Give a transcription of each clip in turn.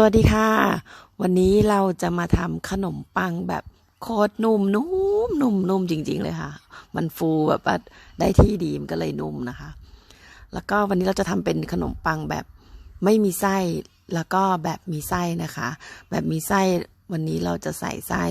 สวัสดีค่ะ วันนี้เราจะมาทำขนมปังแบบโคตรนุ่มนุ่มนุ่มนุ่มจริง ๆ เลยค่ะ มันฟูแบบว่าได้ที่ดีมันก็เลยนุ่มนะคะ แล้วก็วันนี้เราจะทำเป็นขนมปังแบบไม่มีไส้แล้วก็แบบมีไส้นะคะ แบบมีไส้วันนี้เราจะใส่ไส้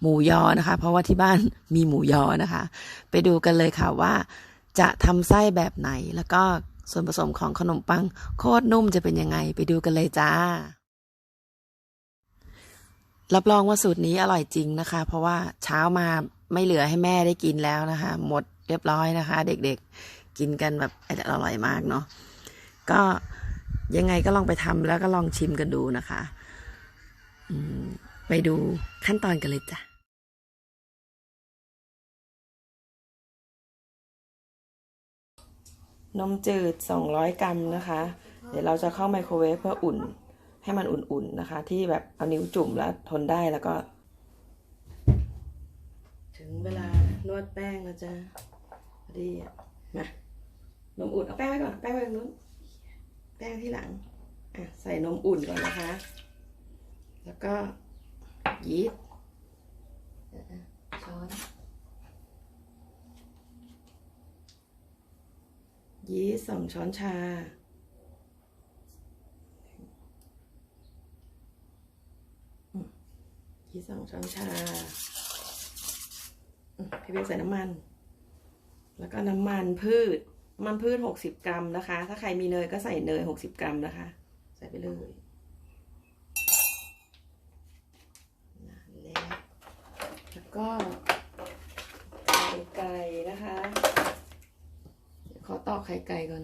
หมูยอนะคะ เพราะว่าที่บ้านมีหมูยอนะคะ ไปดูกันเลยค่ะว่า จะทำไส้แบบไหนแล้วก็ส่วนผสมของขนมปังโคตรนุ่มจะเป็นยังไง ไปดูกันเลยจ้า รับรองว่าสูตรนี้อร่อยจริงนะคะ เพราะว่าเช้ามาไม่เหลือให้แม่ได้กินแล้วนะคะ หมดเรียบร้อยนะคะ เด็กๆกินกันแบบอร่อยมากเนาะก็ยังไงก็ลองไปทำแล้วก็ลองชิมกันดูนะคะไปดูขั้นตอนกันเลยจ้ะนมจืด 200 กรัมนะคะ เดี๋ยวเราจะเข้าไมโครเวฟเพื่ออุ่น ให้มันอุ่นๆนะคะ ที่แบบเอานิ้วจุ่มแล้วทนได้แล้วก็ ถึงเวลานวดแป้งแล้วจ้ะดีอะมานมอุ่นเอาแป้งไว้ก่อนแป้งไว้ตรงนู้นแป้งที่หลังอะใส่นมอุ่นก่อนนะคะ แล้วก็ยีสต์ช้อนยีสต์สองช้อนชา อืม ยีสต์สองช้อนชาพี่เบลใส่น้ำมัน แล้วก็น้ำมันพืชน้ำมันพืชหกสิบกรัมนะคะ ถ้าใครมีเนยก็ใส่เนยหกสิบกรัมนะคะ ใส่ไปเลยนั่นแหละแล้วก็ไข่ไก่นะคะเดี๋ยวขอตอกไข่ไก่ก่อน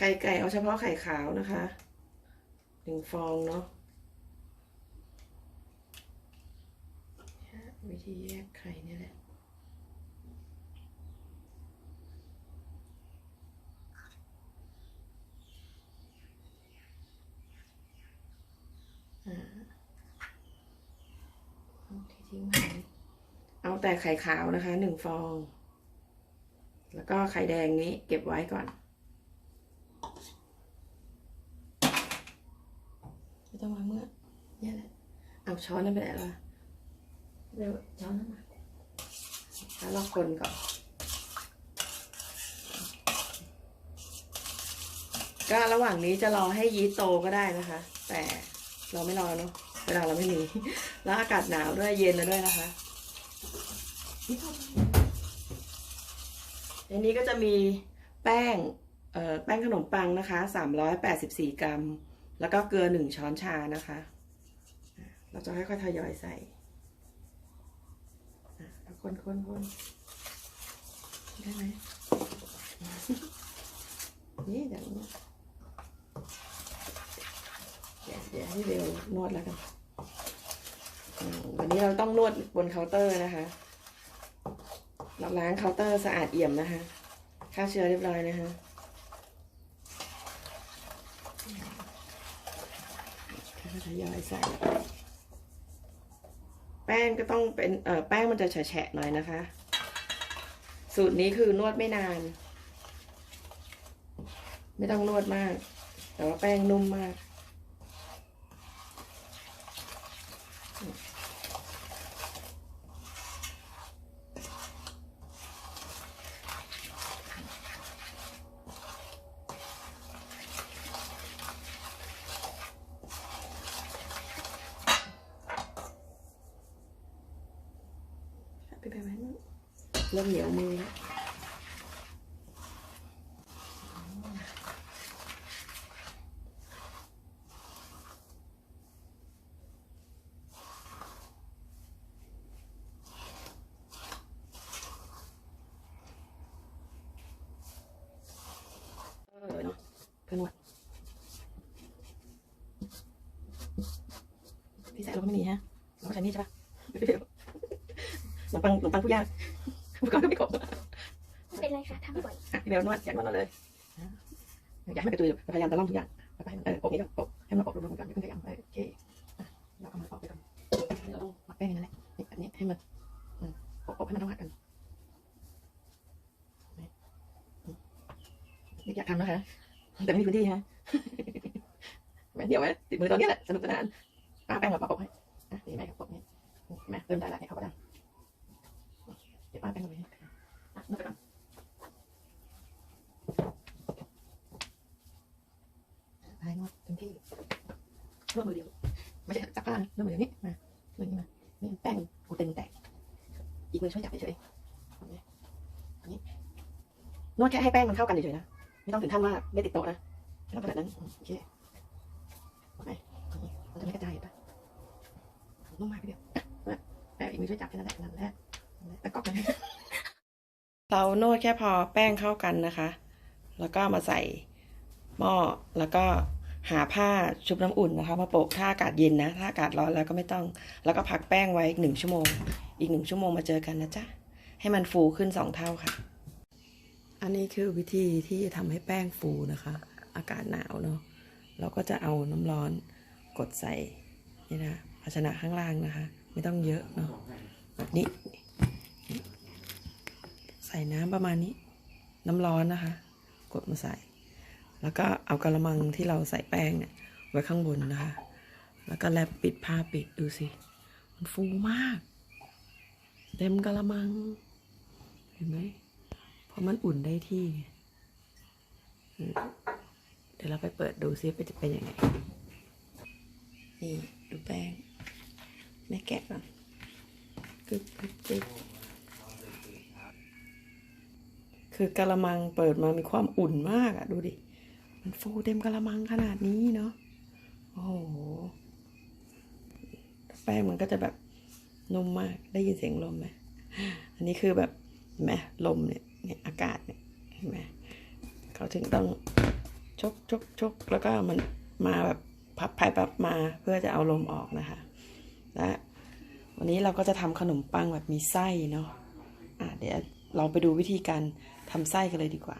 ไข่ไก่เอาเฉพาะไข่ขาวนะคะหนึ่งฟองเนาะวิธีแยกไข่นี่แหละทิ้งไว้เอาแต่ไข่ขาวนะคะหนึ่งฟอง แล้วก็ไข่แดงนี้เก็บไว้ก่อน ไม่ ต้องวางเมื่อเนี่ยแหละ เอาช้อนนั่นไปไหนล่ะเร็วช้อนนั่นมาแล้วเราคนก่อน ก็ระหว่างนี้จะรอให้ยีสต์โตก็ได้นะคะ แต่เราไม่รอเนาะเวลาเราไม่มี แล้วอากาศหนาวด้วยเย็นแล้วด้วยนะคะในนี้ก็จะมีแป้งเอ่อแป้งขนมปังนะคะสามร้อยแปดสิบสี่กรัม แล้วก็เกลือหนึ่งช้อนชานะคะ เราจะค่อยๆทยอยใส่แล้วคนคนคนได้ไหมนี่เดี๋ยวเดี๋ยวเดี๋ยวให้เบลนวดแล้วกัน วันนี้เราต้องนวดบนเคาน์เตอร์นะคะ เราล้างเคาน์เตอร์สะอาดเอี่ยมนะคะ ฆ่าเชื้อเรียบร้อยนะคะท ยอยใส่ แป้งก็ต้องเป็นเอ่อแป้งมันจะแฉะๆหน่อยนะคะ สูตรนี้คือนวดไม่นาน ไม่ต้องนวดมาก แต่ว่าแป้งนุ่มมาก ไปไปไหม เริ่มเหนียวมือแล้วเออเนาะเพื่อนวดพี่แสเราก็ไม่มีฮะเราก็ใช้นี่ใช่ปะขนมปังขนมปังผู้ยาก อุปกรณ์ก็ไม่ครบไม่เป็นไรค่ะทำบ่อยอะพี่เบลนวดอยากนวดนวดเลยอยากให้มันกระตุยพยายามจะล่อมทุกอย่างไปไปเอออกนี้ก็อกให้มันอกรวมๆกันอย่าเพิ่งขยำไปโอเคอะเราเอามันออกไปก่อนเราต้องหมักแป้งอย่างนั้นแหละนี่แบบนี้ให้มันอืมอกอกให้มันต้องหักกันอยากทำนะคะแต่ไม่มีพื้นที่ฮะแม่เดี๋ยวไว้ติดมือตอนนี้แหละสนุกสนานป้าแป้งมาประกบให้อะนี่แม่ประกบให้แม่เริ่มได้แล้วให้เขาก็ได้เดี๋ยวป้าแป้งลงไปให้อะนวดไปก่อนให้ นวดเต็มที่นวดมือเดียวไม่ใช่จับผ้านะนวดมือเดียวนี้มามือนี้มานี่แป้งกูเต็มแตกอีกมือช่วยจับเฉยๆนนี้อันวดแค่ให้แป้งมันเข้ากันเฉยๆนะไม่ต้องถึงขั้นว่าไม่ติดโต๊ะนะไม่ต้องขนาดนั้นโอเคไปมันจะไม่กระจายปะนุ่มมากเดียวอะแม่อีกมือช่วยจับแค่นั้นแหละนั่นแหละแต่ก็นเรานวดแค่พอแป้งเข้ากันนะคะ แล้วก็มาใส่หม้อแล้วก็ หาผ้าชุบน้ำอุ่นนะคะ มาโปะถ้าอากาศเย็นนะ ถ้าอากาศร้อนแล้วก็ไม่ต้อง แล้วก็พักแป้งไว้อีกหนึ่งชั่วโมง อีกหนึ่งชั่วโมงมาเจอกันนะจ๊ะ ให้มันฟูขึ้นสองเท่าค่ะ อันนี้คือวิธีที่จะทำให้แป้งฟูนะคะ อากาศหนาวเนาะ เราก็จะเอาน้ำร้อนกดใส่นี่นะภาชนะข้างล่างนะคะ ไม่ต้องเยอะเนาะแบบนี้ ใส่น้ำประมาณนี้ น้ำร้อนนะคะ กดมาใส่ แล้วก็เอากระมังที่เราใส่แป้งเนี่ย ไว้ข้างบนนะคะ แล้วก็แลบปิดผ้าปิดดูสิ มันฟูมาก เต็มกระมัง เห็นไหมเพราะมันอุ่นได้ที่ เดี๋ยวเราไปเปิดดูซิว่าจะเป็นยังไง นี่ดูแป้งแม่แกะก่อนกึ๊บกึ๊บกึ๊บคือกะละมังเปิดมามีความอุ่นมากอะดูดิ มันฟูเต็มกะละมังขนาดนี้เนาะโอ้โหแป้งมันก็จะแบบนุ่มมากได้ยินเสียงลมไหมอันนี้คือแบบเห็นไหมลมเนี่ยเนี่ยอากาศเนี่ยเห็นไหมเขาถึงต้องชกชกชกแล้วก็มันมาแบบพับไปพับมาเพื่อจะเอาลมออกนะคะและวันนี้เราก็จะทำขนมปังแบบมีไส้เนาะอะเดี๋ยวเราไปดูวิธีการทำไส้กันเลยดีกว่า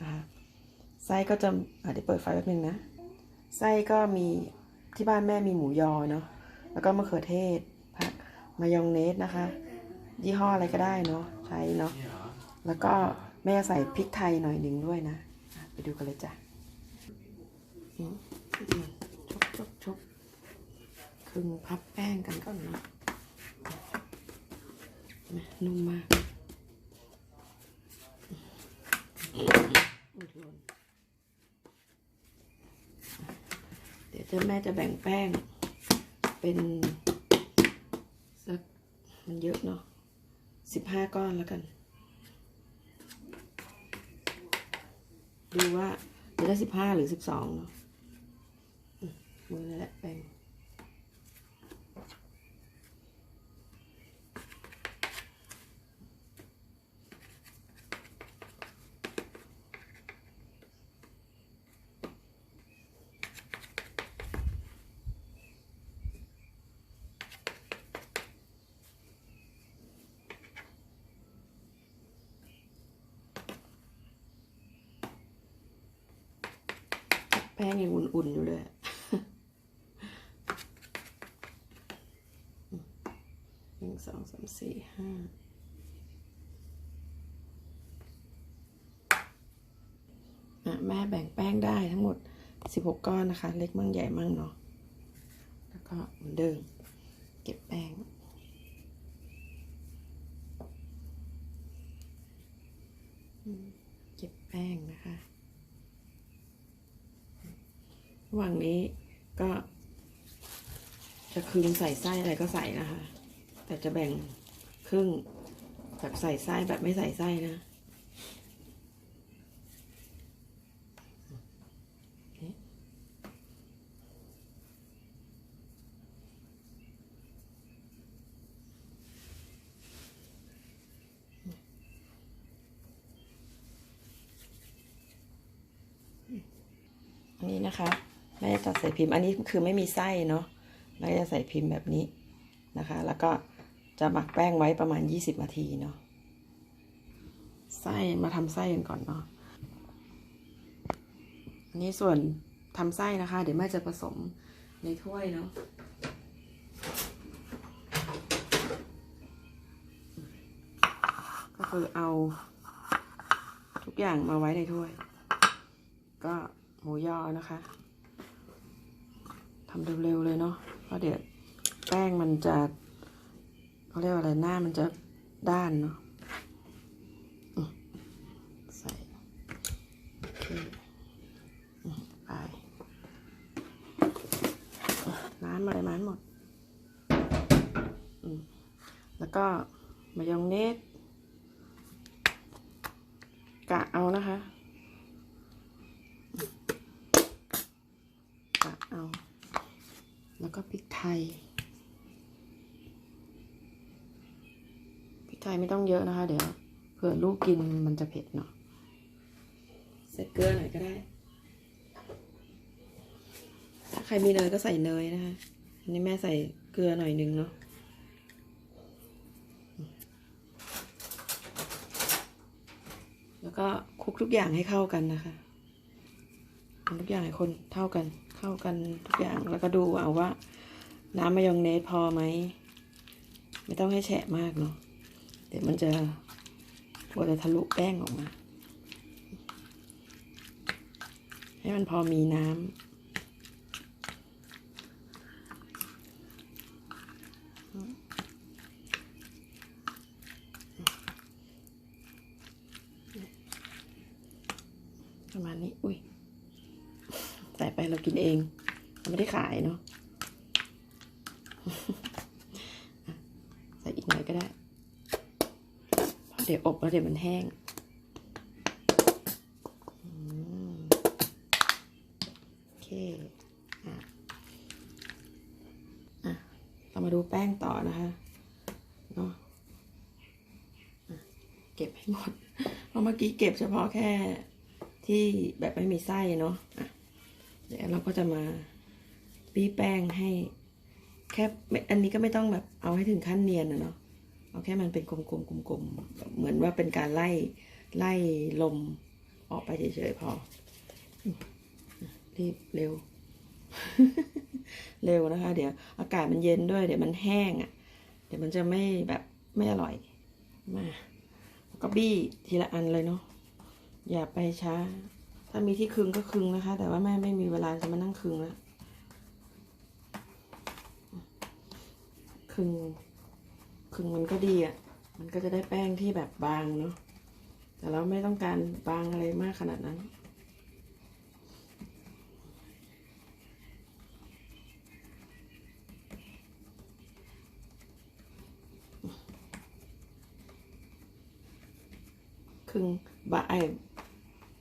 นะคะ ไส้ก็จะอะเดี๋ยวเปิดไฟแป๊บนึงนะ ไส้ก็มีที่บ้านแม่มีหมูยอเนาะ แล้วก็มะเขือเทศผักมายองเนสนะคะ ยี่ห้ออะไรก็ได้เนาะ ใช้เนาะ แล้วก็แม่ใส่พริกไทยหน่อยหนึ่งด้วยนะ ไปดูกันเลยจ้ะอืมชกชกชกครึ่งพับแป้งกันก่อนเนาะนะนุ่มมาก อุ๊ยหล่นเดี๋ยวเจ้าแม่จะแบ่งแป้ง เป็นสักมันเยอะเนาะสิบห้าก้อนแล้วกัน ดูว่าจะได้สิบห้าหรือสิบสองเนาะมือนั่นแหละแป้ง ป้งยังอุ่นๆอยู่เลยหนึ่งสองสามสี่ห้าอะแม่แบ่งแป้งได้ทั้งหมดสิบหกก้อนนะคะ เล็กมั่งใหญ่มั่งเนาะแล้วก็เหมือนเดิมเก็บแป้งเก็บแป้งนะคะ ระหว่างนี้ก็ จะคืนใส่ไส้อะไรก็ใส่นะคะ แต่จะแบ่งครึ่งแบบใส่ไส้แบบไม่ใส่ไส้นะนี่อันนี้นะคะแม่จะตัดใส่ พิมพ์ อันนี้คือไม่มีไส้เนาะแม่จะใส่พิมพ์แบบนี้นะคะ แล้วก็จะหมักแป้งไว้ประมาณ 20 นาทีเนาะไส้มาทำไส้กันก่อนเนาะอันนี้ส่วนทำไส้นะคะ เดี๋ยวแม่จะผสมในถ้วยเนาะก็คือเอาทุกอย่างมาไว้ในถ้วย ก็หมูยอนะคะ ทำเร็วๆเลยเนาะเพราะเดี๋ยวแป้งมันจะเขาเรียกว่าอะไรหน้ามันจะด้านเนาะใส่ไปน้ำอะไรมาให้หมด แล้วก็มายองเนสกะเอานะคะ กะเอา แล้วก็พริกไทย พริกไทยไม่ต้องเยอะนะคะ เดี๋ยวเผื่อลูกกินมันจะเผ็ดเนาะใส่เกลือหน่อยก็ได้ ถ้าใครมีเนยก็ใส่เนยนะคะ อันนี้แม่ใส่เกลือหน่อยนึงเนาะแล้วก็คลุกทุกอย่างให้เข้ากันนะคะทำทุกอย่างให้คนเท่ากัน เข้ากันทุกอย่างแล้วก็ดูเอาว่า น้ำมายองเนสพอไหม ไม่ต้องให้แฉะมากเนาะเดี๋ยวมันจะกลัวจะทะลุแป้งออกมา ให้มันพอมีน้ำประมาณนี้ อุ้ย ใส่ไปเรากินเองเราไม่ได้ขายเนาะใส่อีกหน่อยก็ได้เดี๋ยวอบแล้วเดี๋ยวมันแห้งโอเคอะอะเรามาดูแป้งต่อนะคะเนาะะเก็บให้หมด เพราะเมื่อกี้เก็บเฉพาะแค่ที่แบบไม่มีไส้เนาะอะ เดี๋ยวเราก็จะมาปี้แป้งให้ แค่ไม่อันนี้ก็ไม่ต้องแบบเอาให้ถึงขั้นเนียนนะเนาะเอาแค่มันเป็นกลมๆกลมๆเหมือนว่าเป็นการไล่ไล่ลมออกไปเฉยๆพอ รีบเร็ว เร็วนะคะ เดี๋ยว อากาศมันเย็นด้วย เดี๋ยวมันแห้งอะ่ะ เดี๋ยวมันจะไม่แบบไม่อร่อย มาแล้วก็บี้ทีละอันเลยเนาะอย่าไปช้า ถ้ามีที่คึงก็คึงนะคะ แต่ว่าแม่ไม่มีเวลาจะมานั่งคึงแล้วคึงคึงมันก็ดีอะ มันก็จะได้แป้งที่แบบบางเนาะ แต่เราไม่ต้องการบางอะไรมากขนาดนั้นครึ่งบะไอ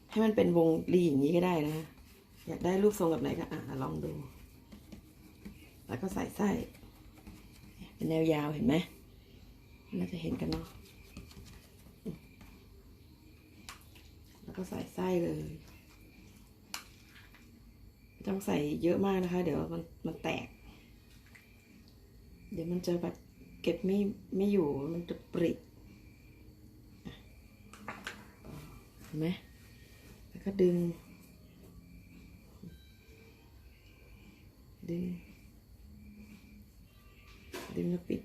ให้มันเป็นวงรีอย่างนี้ก็ได้นะ อยากได้รูปทรงแบบไหนก็อะลองดู แล้วก็ใส่ไส้เป็นแนวยาวเห็นไหมน่าจะเห็นกันเนาะแล้วก็ใส่ไส้เลยต้องใส่เยอะมากนะคะ เดี๋ยวมันมันแตก เดี๋ยวมันจะแบบเก็บไม่ไม่อยู่มันจะปริเห็นไหม ก็ดึง ดึง ดึงแล้วปิด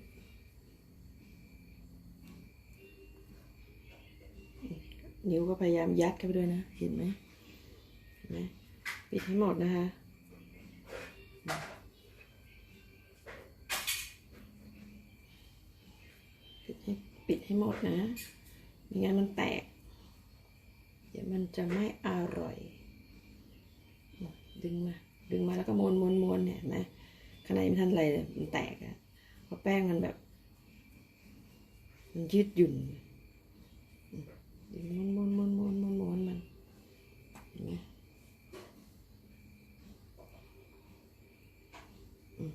นิ้วก็พยายามยัดเข้าไปด้วยนะ เห็นไหมเห็นไหมปิดให้หมดนะคะปิดให้ปิดให้หมดนะ ไม่งั้นมันแตก ดี๋ยวมันจะไม่อร่อย ดึงมา ดึงมาแล้วก็ม้วนม้วนม้วนเนี่ยนไหมข้างในไม่ทันอะไรเลยมันแตกอะเพราะแป้งมันแบบ มันยืดหยุ่นดึงม้วนม้วนม้วนม้วนม้วนมวนมันเนไหมอืม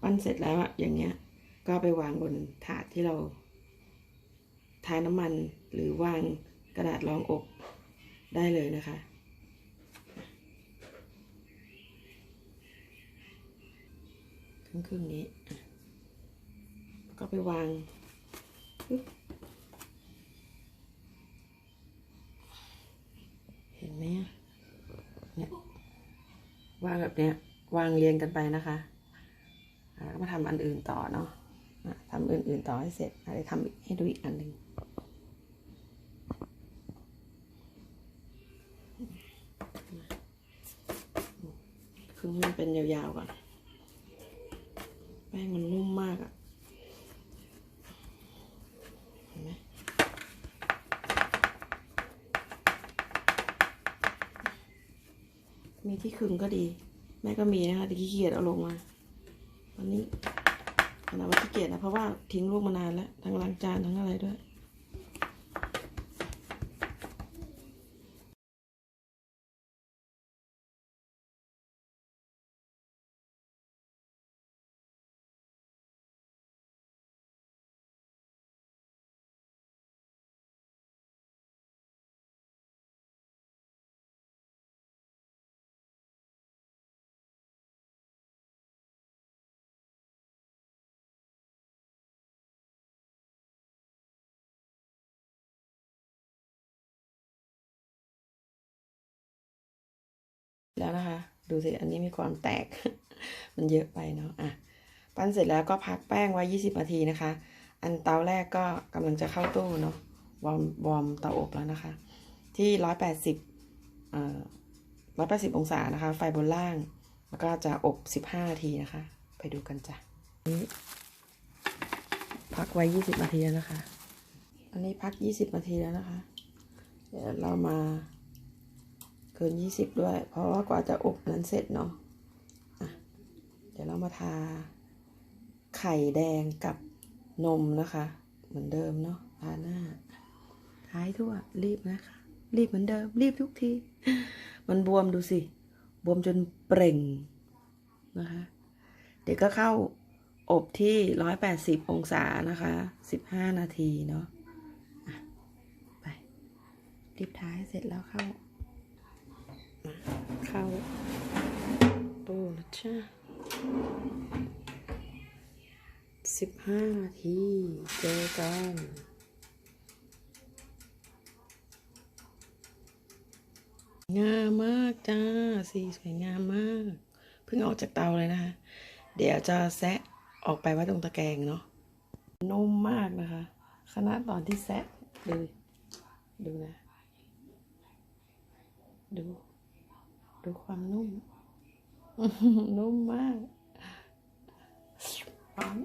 ปั้นเสร็จแล้วอะอย่างเงี้ย ก็ไปวางบนถาดที่เรา ทาน้ำมันหรือวางกระดาษรองอบได้เลยนะคะ ครึ่งครึ่งนี้ ก็ไปวางเห็นไหมเนี่ยวางแบบเนี้ยวางเรียงกันไปนะคะแล้วมาทำอันอื่นต่อเนาะอะทำอื่นๆต่อให้เสร็จอะไรทำให้ดูอีกอันหนึ่ง คึงให้มันเป็นยาวๆก่อน แป้งมันนุ่มมากอะเห็นไหมมีที่คึงก็ดี แม่ก็มีนะคะแต่ขี้เกียจเอาลงมาวันนี้ขนาดว่าขี้เกียจนะเพราะว่าทิ้งลูกมานานแล้ว ทั้งล้างจานทั้งอะไรด้วย แล้วนะคะ ดูสิ อันนี้มีความแตก มันเยอะไปเนาะอะปั้นเสร็จแล้วก็พักแป้งไว้ 20 นาทีนะคะ อันเตาแรกก็กำลังจะเข้าตู้เนาะวอร์มวอร์มเตาอบแล้วนะคะ ที่ 180เอ่อ180 องศานะคะ ไฟบนล่าง แล้วก็จะอบ 15 นาทีนะคะ ไปดูกันจ้ะพักไว้ 20 นาทีแล้วนะคะ อันนี้พัก 20 นาทีแล้วนะคะ เดี๋ยวเรามา เกินยี่สิบด้วย เพราะว่ากว่าจะอบนั้นเสร็จเนาะะเดี๋ยวเรามาทา ไข่แดงกับนมนะคะ เหมือนเดิมเนาะทาหน้า ท้ายทั่วรีบนะคะ รีบเหมือนเดิม รีบทุกที มันบวมดูสิ บวมจนเปล่งนะคะ เดี๋ยวก็เข้าอบที่ร้อยแปดสิบองศานะคะสิบห้านาทีเนาะะไปรีบท้ายเสร็จแล้วเข้า เข้าตู้นะจ้าสิบห้านาทีเจอกันงามมากจ้า สีสวยงามมาก เพิ่งออกจากเตาเลยนะคะ เดี๋ยวจะแซะออกไปไว้ตรงตะแกรงเนาะนุ่มมากนะคะขนาดตอนที่แซะดูดูนะ ดู ดูความนุ่ม นุ่มมากร้อน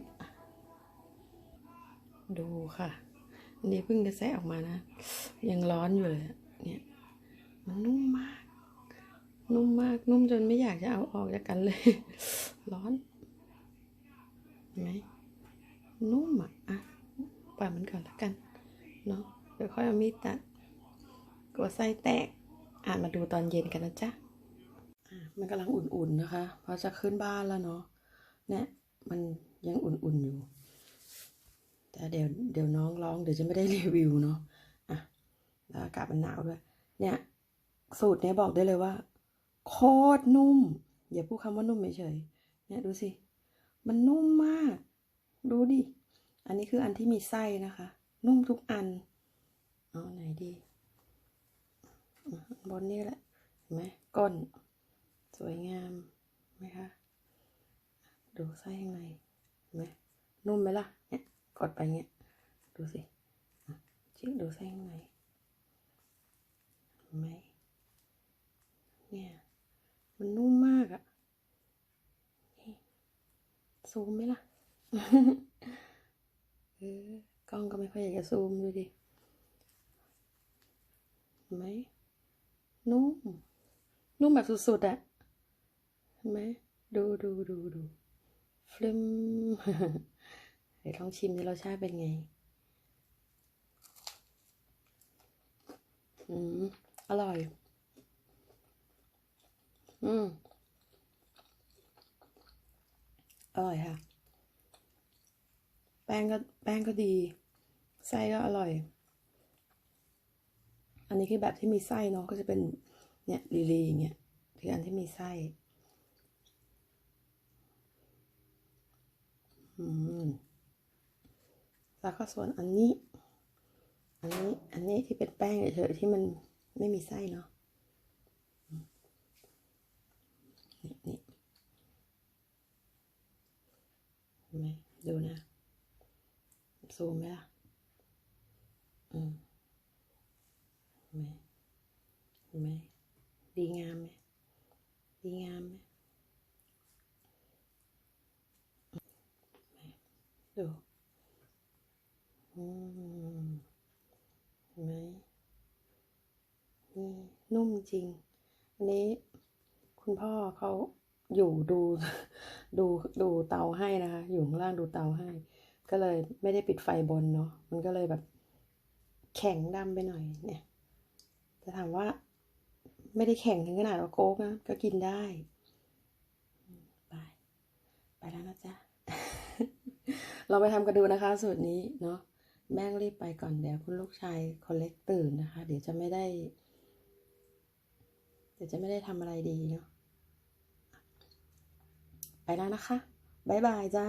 ดูค่ะ อันนี้เพิ่งกระแสออกมานะ ยังร้อนอยู่เลยเนี่ย มันนุ่มมาก นุ่มมาก นุ่มจนไม่อยากจะเอาออกจากกันเลย ร้อนเห็นไหมนุ่มอะอะปล่อยมันก่อนละกัน เนาะเดี๋ยวค่อยเอามีดตัดกลัวไส้แตก อ่านมาดูตอนเย็นกันนะจ๊ะ มันกำลังอุ่นๆนะคะ เพราะจะขึ้นบ้านแล้วเนาะเนี่ยมันยังอุ่นๆอยู่ แต่เดี๋ยวเดี๋ยวน้องร้องเดี๋ยวจะไม่ได้รีวิวเนาะอะแล้วอากาศมันหนาวด้วย เนี่ย สูตรเนี้ยบอกได้เลยว่าโคตรนุ่ม อย่าพูดคำว่านุ่มเฉยๆเนี่ยดูสิ มันนุ่มมาก ดูดิ อันนี้คืออันที่มีไส้นะคะ นุ่มทุกอันเอาไหนดีบนนี่แหละเห็นไหมก้น วยงามไหมคะ ดูไส้ข้างในเห็นไหมนุ่มไหมล่ะ เนี่ยกดไปเงี้ยดูสิอะจิ๊กดูไส้ข้างในเห็นไหมเนี่ย มันนุ่มมากอะนี่ซูมไหมล่ะเออกล้องก็ไม่ค่อยอยากจะซูมดูดิเห็นไหมนุ่มนุ่มแบบสุดๆอะ ห็นไหมดูดูดูดูฟลิมเดี๋ยวลองชิมดิรสชาติเป็นไง อืม อร่อย อืม อร่อยค่ะ แป้งก็แป้งก็ดี ไส้ก็อร่อย อันนี้คือแบบที่มีไส้เนาะ ก็จะเป็น เนี่ยลีลีอย่างเงี้ยคืออันที่มีไส้ อืม แล้วก็ส่วนอันนี้ อันนี้ อันนี้ที่เป็นแป้งเฉยๆที่มันไม่มีไส้เนาะนี่นี่เห็นไหมดูนะ ซูมไหมล่ะ อืมเห็นไหมเห็นไหมดีงามไหมดีงามไหม ดูอืม เห็นไหมนี่นุ่มจริง อันนี้คุณพ่อเขาอยู่ดูดูดูเตาให้นะคะ อยู่ข้างล่างดูเตาให้ ก็เลยไม่ได้ปิดไฟบนเนาะมันก็เลยแบบ แข็งดำไปหน่อยเนี่ยจะถามว่า ไม่ได้แข็งถึงขนาดว่าโก๊กนะก็กินได้ไปไปแล้วนะจ๊ะ เราไปทำกันดูนะคะสูตรนี้เนาะ แม่งรีบไปก่อนเดี๋ยวคุณลูกชายคนเล็กตื่นนะคะ เดี๋ยวจะไม่ได้ เดี๋ยวจะไม่ได้ทำอะไรดีเนาะไปแล้วนะคะ บ๊ายบายจ้า